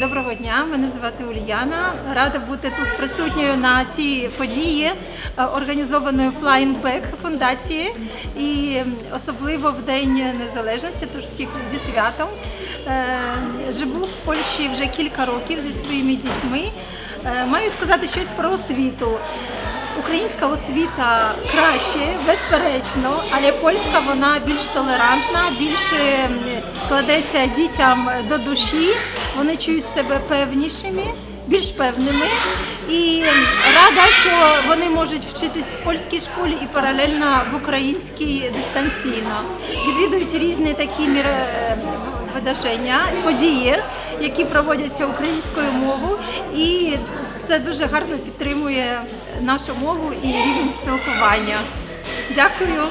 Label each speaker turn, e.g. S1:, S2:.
S1: Доброго дня, мене звати Ульяна. Рада бути тут присутньою на цій події, е, організованої Flying Back фундації, і особливо в день незалежності. Тож всіх зі святом е, живу в Польщі вже кілька років зі своїми дітьми. Е, маю сказати щось про освіту. Українська освіта краще, безперечно, але польська вона більш толерантна, більше кладеться дітям до душі. Вони чують себе певнішими, більш певними. І рада, що вони можуть вчитись в польській школі і паралельно в українській дистанційно. Відвідують різні такі мір... видаження, події, які проводяться українською мовою. І це дуже гарно підтримує нашу мову і рівень спілкування. Дякую.